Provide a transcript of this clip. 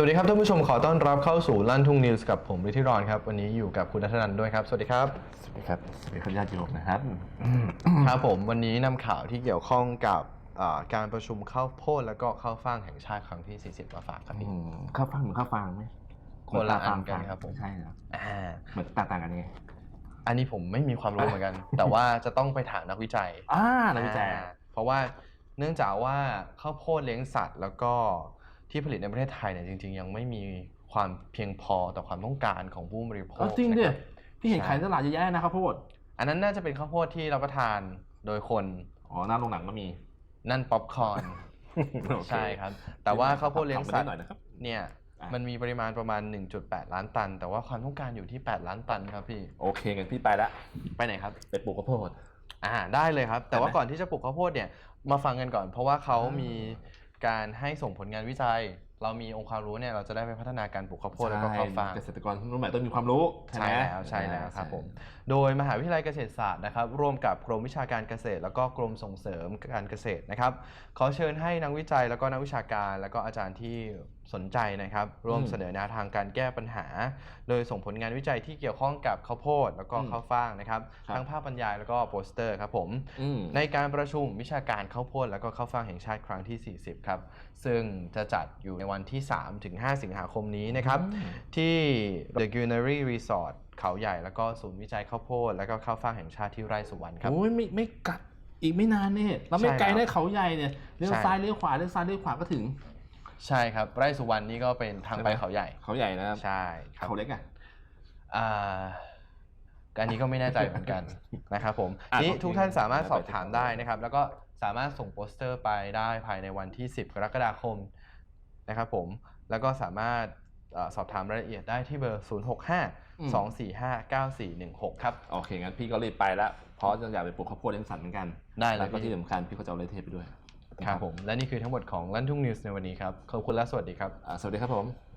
สวัสดีครับท่านผู้ชมขอต้อนรับเข้าสู่ลั่นทุ่งนิวส์กับผมฤทธิรอนครับ วันนี้อยู่กับคุณนัทนันท์ด้วยครับ สวัสดีครับ สวัสดีครับ สวัสดีครับญาติโยมนะครับ ครับผมวันนี้นำข่าวที่เกี่ยวข้องกับอ่าการประชุมข้าวโพดแล้วก็ข้าวฟ่างแห่งชาติครั้งที่ 40มาฝากครับพี่อืมข้าวฟังเหมือนข้าวฟางไหมคนละอันเหมืกันข้าวฟางครับผมใช่เหรออ่าเหมือนต่างต่างกันยังไงอันนี้ผมไม่มีความรู้เหมือนกัน แต่ว่าจะต้องไปถามนักวิจัยอ่านักวิจัยอ่าเพราะว่าเนื่องจากว่าข้าวโพดเลี้ยงสัตว์แล้วก็ ที่ผลิตในประเทศไทยเนี่ยจริง ๆ ยังไม่มีความเพียงพอต่อความต้องการของผู้บริโภอ๋อคจริงดินะครับพี่เห็นใช่ขายในตลาดเยอะแยะนะข้าวโพดอันนั้นน่าจะเป็นข้าวโพดที่รับประทานโดยคนอ๋อหน้าโรงหนังก็มี นั่นป๊อปคอร์นโอเใช่ครับ แต่ว่าข้าวโพดเลี้ยงสัตถามว์มานิดหน่อยนะครับเนี่ยอะมันมีปริมาณประมาณ 1.8 ล้านตัน แต่ว่าความต้องการอยู่ที่ 8 ล้านตันครับพี่ โอเคงั้นพี่ไปละ ไปไหนครับ ไปปลูกข้าวโพด อ่า ได้เลยครับ แต่ว่าได้ไหมก่อนที่จะปลูกข้าวโพดเนี่ย มาฟังกันก่อน เพราะว่าเขาอ่ามีมี การให้ส่งผลงานวิจัย เรามีองค์ความรู้เนี่ยเราจะได้ไปพัฒนาการปลูกข้าวโพดแล้วก็ข้าวฟางเกษตรกรรุ่นใหม่ต้องมีความรู้ใช่ไหมแล้วใช่แล้วครับใช่ผมโดยมหาวิทยาลัยเกษตรศาสตร์นะครับร่วมกับกรมวิชาการเกษตร แล้วก็กรมส่งเสริมการเกษตรนะครับขอเชิญให้นักวิจัยแล้วก็นักวิชาการแล้วก็อาจารย์ที่สนใจนะครับร่วมเสนอแนวทางการแก้ปัญหา โดยส่งผลงานวิจัยที่เกี่ยวข้องกับข้าวโพดแล้วก็ข้าวฟ่างนะครับทั้งภาพบรรยายแล้วก็โปสเตอร์ครับผมอืมในการประชุมวิชาการข้าวโพดแล้วก็ข้าวฟ่างแห่งชาติครั้งที่ 40 ครับซึ่งจะจัดอยู่ในวันที่ 3 ถึง 5 สิงหาคมนี้นะครับอืมที่ The Gunnery Resort เขาใหญ่แล้วก็ศูนย์วิจัยข้าวโพด แล้วก็ข้าวฟ่างแห่งชาติที่ไร่สุวรรณครับ โอ้ยไม่ไม่กัดอีกไม่นานเนี่ยเราไม่ใช่ไกลครับได้เขาใหญ่เนี่ยเลี้ยวใช่ซ้ายเลี้ยวขวาเลี้ยวซ้ายเลี้ยวขวาก็ถึง ใช่ครับ ไร่สุวรรณนี่ก็เป็นทางไปใช่ไหมเขาใหญ่ เขาใหญ่นะครับใช่ครับเขาเล็กอะอ่าอันนี้ก็ไม่แน่ใจเหมือนกันนะครับผมอะนี่โอเคทุกท่านสามารถไปสอบถามได้นะครับ แล้วก็สามารถส่งโปสเตอร์ไปได้ภายในวันที่ 10 กรกฎาคม นะครับผมแล้วก็สามารถเอ่อสอบถามรายละเอียดได้ที่เบอร์ 065 245 9416 ครับ โอเค งั้นพี่ก็รีบไปละเพราะอยากไปปลูกข้าวโพดเลี้ยงสัตว์เหมือนกัน ได้เลยแล้วก็พี่ที่สำคัญพี่ก็จะเอาเลเทปไปด้วย ครับผม และนี่คือทั้งหมดของลั่นทุ่งนิวส์ในวันนี้ครับ ขอบคุณและสวัสดีครับอ่าสวัสดีครับผม